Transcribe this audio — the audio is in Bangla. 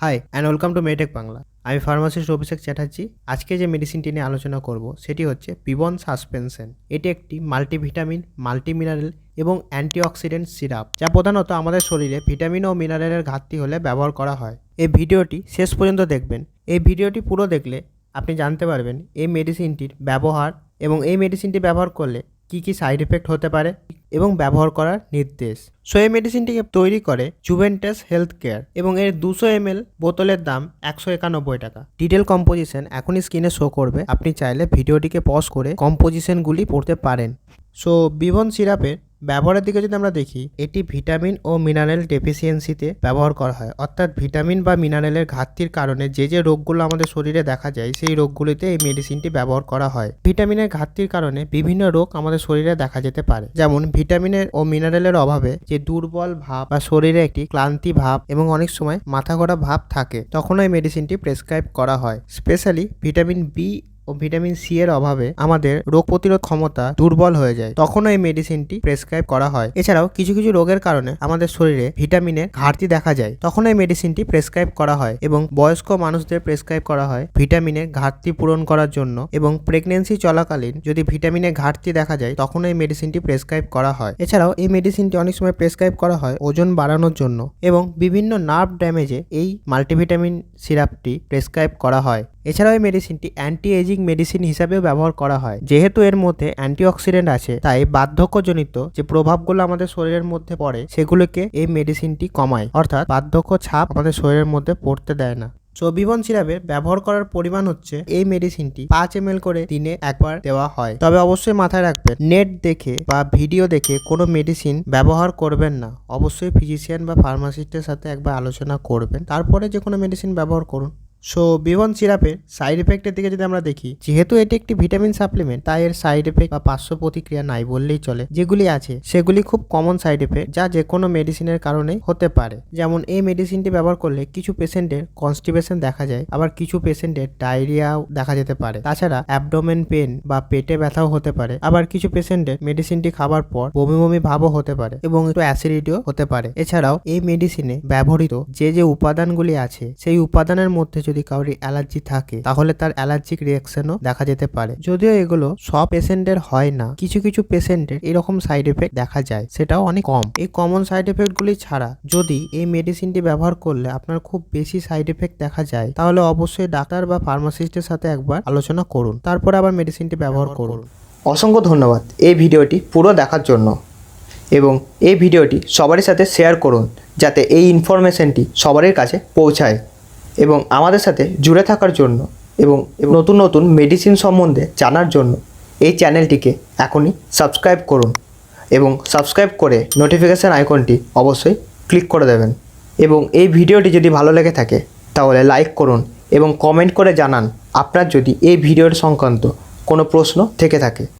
Hi and welcome to Metech Bangla আমি ফার্মাসিস্ট অভিষেক চ্যাটার্জি। আজকে যে মেডিসিনটি নিয়ে আলোচনা করব, সেটি হচ্ছে পিবন সাসপেনশন এটি একটি মাল্টিভিটামিন মাল্টি মিনারেল এবং অ্যান্টিঅক্সিডেন্ট সিরাপ যা প্রধানত আমাদের শরীরে ভিটামিন ও মিনারেলের ঘাটতি হলে ব্যবহার করা হয়। এই ভিডিওটি শেষ পর্যন্ত দেখবেন। এই ভিডিওটি পুরো দেখলে আপনি জানতে পারবেন এই মেডিসিনটির ব্যবহার এবং এই মেডিসিনটি ব্যবহার করলে কী কী সাইড এফেক্ট হতে পারে এবং ব্যবহার করার নির্দেশ। সো এই মেডিসিনটিকে তৈরি করে জুভেন্টাস হেলথ কেয়ার এবং এর দুশো এম বোতলের দাম একশো একানব্বই টাকা। ডিটেল কম্পোজিশন এখনই স্ক্রিনে শো করবে। আপনি চাইলে ভিডিওটিকে পজ করে কম্পোজিশনগুলি পড়তে পারেন। সো, বিভন সিরাপের ব্যবহারের দিকে যদি আমরা দেখি, এটি ভিটামিন ও মিনারেল ডেফিসিয়েন্সিতে ব্যবহার করা হয়। অর্থাৎ ভিটামিন বা মিনারেলের ঘাটতির কারণে যে যে রোগগুলো আমাদের শরীরে দেখা যায়, সেই রোগগুলিতে এই মেডিসিনটি ব্যবহার করা হয়। ভিটামিনের ঘাটতির কারণে বিভিন্ন রোগ আমাদের শরীরে দেখা যেতে পারে। যেমন ভিটামিনের ও মিনারেলের অভাবে যে দুর্বল ভাব বা শরীরে একটি ক্লান্তি ভাব এবং অনেক সময় মাথা ঘোরা ভাব থাকে তখন এই মেডিসিনটি প্রেসক্রাইব করা হয়। স্পেশালি ভিটামিন বি ও ভিটামিন সি এর অভাবে আমাদের রোগ প্রতিরোধ ক্ষমতা দুর্বল হয়ে যায়। তখনও এই মেডিসিনটি প্রেসক্রাইব করা হয়। এছাড়াও কিছু কিছু রোগের কারণে আমাদের শরীরে ভিটামিনের ঘাটতি দেখা যায়। তখন এই মেডিসিনটি প্রেসক্রাইব করা হয় এবং বয়স্ক মানুষদের প্রেসক্রাইব করা হয় ভিটামিনের ঘাটতি পূরণ করার জন্য এবং প্রেগনেন্সি চলাকালীন যদি ভিটামিনের ঘাটতি দেখা যায় তখন এই মেডিসিনটি প্রেসক্রাইব করা হয়। এছাড়াও এই মেডিসিনটি অনেক সময় প্রেসক্রাইব করা হয় ওজন বাড়ানোর জন্য এবং বিভিন্ন নার্ভ ড্যামেজে এই মাল্টিভিটামিন সিরাপটি প্রেসক্রাইব করা হয়। এছাড়াও এই মেডিসিনটি অ্যান্টি এজিং মেডিসিন হিসাবেও ব্যবহার করা হয়। যেহেতু এর মধ্যে অ্যান্টিঅক্সিডেন্ট আছে, তাই বার্ধক্যজনিত যে প্রভাবগুলো আমাদের শরীরের মধ্যে পড়ে, সেগুলোকে এই মেডিসিনটি কমায়। অর্থাৎ বার্ধক্য ছাপ আমাদের শরীরের মধ্যে পড়তে দেয় না। সো বিবন সিরাপের ব্যবহার করার পরিমাণ হচ্ছে এই মেডিসিনটি পাঁচ এম করে দিনে একবার দেওয়া হয়। তবে অবশ্যই মাথায় রাখবেন নেট দেখে বা ভিডিও দেখে কোনো মেডিসিন ব্যবহার করবেন না। অবশ্যই ফিজিশিয়ান বা ফার্মাসিস্টের সাথে একবার আলোচনা করবেন। তারপরে যে কোনো মেডিসিন ব্যবহার করুন। সো বিভন সিরাপের সাইড এফেক্টের দিকে যদি আমরা দেখি, যেহেতু এটি একটি ভিটামিন সাপ্লিমেন্ট তাই এর সাইড এফেক্ট বা পার্শ্ব প্রতিক্রিয়া নাই বললেই চলে। যেগুলি আছে, সেগুলি খুব কমন সাইড এফেক্ট যা যে কোনো মেডিসিনের কারণে হতে পারে। যেমন, এই মেডিসিনটি ব্যবহার করলে কিছু পেশেন্টের কনস্টিপেশন দেখা যায়, আবার কিছু পেশেন্টের ডায়রিয়াও দেখা যেতে পারে। তাছাড়া অ্যাবডোমেন পেন বা পেটে ব্যথাও হতে পারে। আবার কিছু পেশেন্টের মেডিসিনটি খাবার পর বমি বমি ভাবও হতে পারে এবং একটু অ্যাসিডিটিও হতে পারে। এছাড়াও, এই মেডিসিনে ব্যবহৃত যে যে উপাদানগুলি আছে, সেই উপাদানের মধ্যে যদি কাউরি অ্যালার্জি থাকে তাহলে তার অ্যালার্জিক রিয়াকশনও দেখা যেতে পারে। যদিও এগুলো সব পেশেন্টের হয় না কিছু কিছু পেশেন্টের এরকম সাইড এফেক্ট দেখা যায় সেটাও অনেক কম। এই কমন সাইড এফেক্টগুলি ছাড়া যদি এই মেডিসিনটি ব্যবহার করলে আপনার খুব বেশি সাইড এফেক্ট দেখা যায় তাহলে অবশ্যই ডাক্তার বা ফার্মাসিস্টের সাথে একবার আলোচনা করুন তারপরে আবার মেডিসিনটি ব্যবহার করুন। অসংখ্য ধন্যবাদ এই ভিডিওটি পুরো দেখার জন্য। এবং এই ভিডিওটি সবারই সাথে শেয়ার করুন যাতে এই ইনফরমেশনটি সবারই কাছে পৌঁছায়। এবং আমাদের সাথে জুড়ে থাকার জন্য এবং নতুন নতুন মেডিসিন সম্বন্ধে জানার জন্য এই চ্যানেলটিকে এখনই সাবস্ক্রাইব করুন এবং সাবস্ক্রাইব করে নোটিফিকেশান আইকনটি অবশ্যই ক্লিক করে দেবেন এবং এই ভিডিওটি যদি ভালো লেগে থাকে তাহলে লাইক করুন এবং কমেন্ট করে জানান আপনার যদি এই ভিডিওর সংক্রান্ত কোনো প্রশ্ন থেকে থাকে।